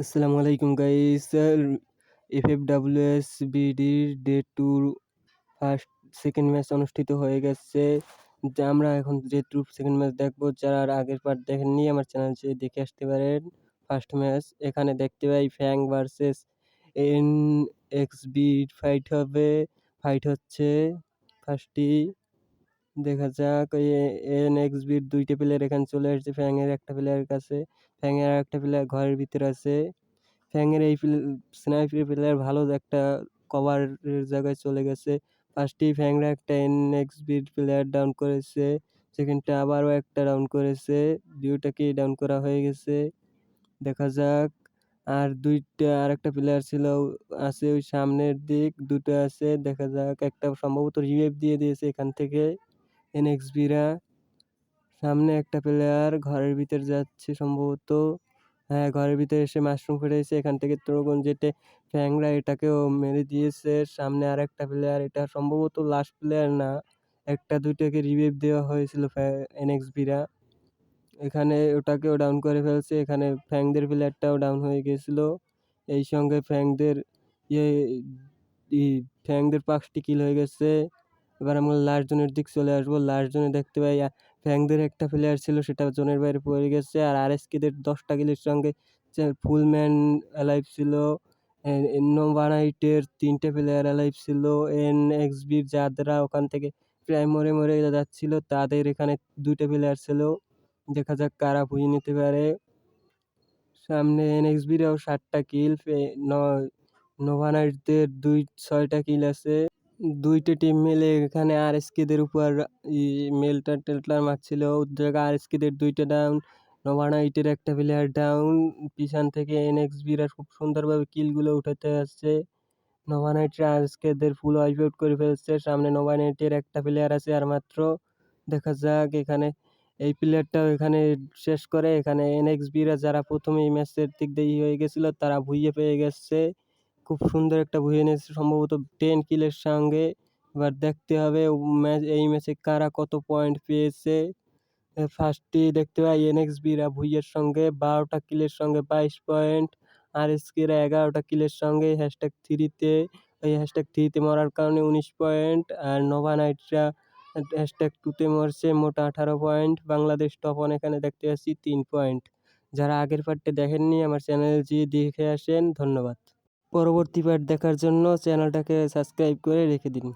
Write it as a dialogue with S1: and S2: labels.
S1: আসসালামু আলাইকুম guys FFWS বিডির ডে টুর ফার্স্ট সেকেন্ড ম্যাচ অনুষ্ঠিত হয়ে গেছে। যা আমরা এখন ডে টু সেকেন্ড ম্যাচ দেখব। যারা আগের পার্ট দেখেননি, আমার চ্যানেল চেয়ে দেখে আসতে পারেন। ফার্স্ট ম্যাচ এখানে দেখতে পাই Fang versus N X B fight হবে। ফাইট হচ্ছে ফার্স্টটি দেখা যাক এন এক্স বির দুইটা প্লেয়ার এখানে চলে আসছে। ফ্যাংয়ের একটা প্লেয়ারের কাছে। ফ্যাংয়ের একটা প্লেয়ার ঘরের ভিতরে আছে। ফ্যাংয়ের এই স্নাইপার প্লেয়ার ভালো একটা কভারের জায়গায় চলে গেছে। ফার্স্টেই ফ্যাংরা একটা এন এক্স বির প্লেয়ার ডাউন করেছে। সেকেন্ডটা আবারও একটা ডাউন করেছে। দুইটাকেই ডাউন করা হয়ে গেছে। দেখা যাক। আর দুইটা আর একটা প্লেয়ার ছিল, আছে ওই সামনের দিক। দুটো আছে। দেখা যাক। একটা সম্ভবত রিভাইভ দিয়ে দিয়েছে এখান থেকে। এনএক্সবিরা সামনে একটা প্লেয়ার ঘরের ভিতর যাচ্ছে সম্ভবত। হ্যাঁ ঘরের ভিতরে এসে মাশরুম ফেটেছে এখান থেকে তরুণ যেতে ফ্যাংরা এটাকেও মেরে দিয়েছে। সামনে আর একটা প্লেয়ার এটা সম্ভবত লাস্ট প্লেয়ার না। একটা, দুইটাকে রিভাইভ দেওয়া হয়েছিল এনএক্সবিরা এখানে ওটাকেও ডাউন করে ফেলছে। এখানে ফ্যাংদের প্লেয়ারটাও ডাউন হয়ে গেছিল। এই সঙ্গে ফ্যাংদের ইয়ে ফ্যাংদের পাঁচটি কিল হয়ে গেছে। এবার আমরা লাস্ট জোনের দিক চলে আসব। লাস্ট জোনে দেখতে পাই ফ্যাংদের একটা প্লেয়ার ছিল, সেটা জোনের বাইরে পড়ে গেছে। আর আর এসকেদের দশটা কিলের সঙ্গে ফুল ম্যান অ্যালাইভ ছিল নোভানাইটের তিনটে প্লেয়ার অ্যালাইভ ছিল এন এক্সবির যাদরা ওখান থেকে প্রায় মরে মরে যাচ্ছিল, তাদের এখানে দুইটা প্লেয়ার ছিল। দেখা যাক কারা ভুঁই নিতে পারে। সামনে এন এক্স এক্সবিরাও ষাটটা কিল নোভানাইটদের দুই ছয়টা কিল আছে। দুইটা টিম মিলে এখানে আর এসকেদের উপর মেলটা টেলটার মারছিল। জায়গা আর এসকেদের দুইটা ডাউন নোভানাইটের একটা প্লেয়ার ডাউন পিছন থেকে এনএক্সবিরা খুব সুন্দরভাবে কিলগুলো উঠাতে আসছে। নোভানাইটরা আজকেদের ফুল ওয়াইপ আউট করে ফেলছে। সামনে নোভানাইটের একটা প্লেয়ার আছে আর মাত্র। দেখা যাক এখানে এই প্লেয়ারটাও এখানে শেষ করে। এখানে এনএক্সবিরা যারা প্রথমে এই ম্যাচের দিক দিয়ে হয়ে গেছিল, তারা ভুইয়ে পেয়ে গেছে। খুব সুন্দর একটা ভুইয়ে নিয়েছে সম্ভবত টেন কিলের সঙ্গে। এবার দেখতে হবে ম্যাচ, এই ম্যাচে কারা কত পয়েন্ট পেয়েছে। ফার্স্টটি দেখতে পাই, এনএক্সবিরা ভুইয়ের সঙ্গে বারোটা কিলের সঙ্গে বাইশ পয়েন্ট। আর এসকেরা এগারোটা কিলের সঙ্গে হ্যাশট্যাগ থ্রিতে ওই হ্যাশট্যাগ থ্রিতে মরার কারণে উনিশ পয়েন্ট। আর নোভা নাইটরা হ্যাশট্যাগ টুতে মরছে মোট আঠারো পয়েন্ট। বাংলাদেশ টপ ওয়ান এখানে দেখতে পাচ্ছি তিন পয়েন্ট। যারা আগের পার্টটা দেখেননি, আমার চ্যানেল গিয়ে দেখে আসেন। ধন্যবাদ। পরবর্তী পার্ট দেখার জন্য চ্যানেলটাকে সাবস্ক্রাইব করে রেখে দিন।